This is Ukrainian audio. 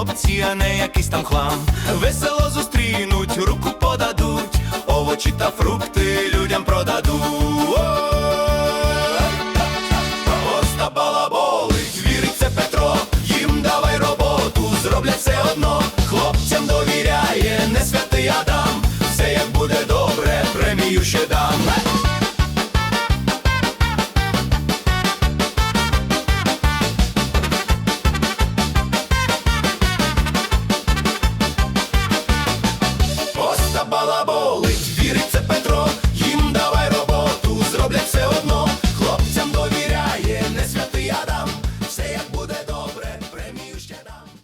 хлопці, а не якийсь там хлам. Весело зустрінуть, руку подадуть, овочі та фрукти людям продадуть. Оста балаболить, вірить це Петро, їм давай роботу, зроблять все одно. Хлопцям довіряє, не святий Адам, все як буде добре, премію ще дам.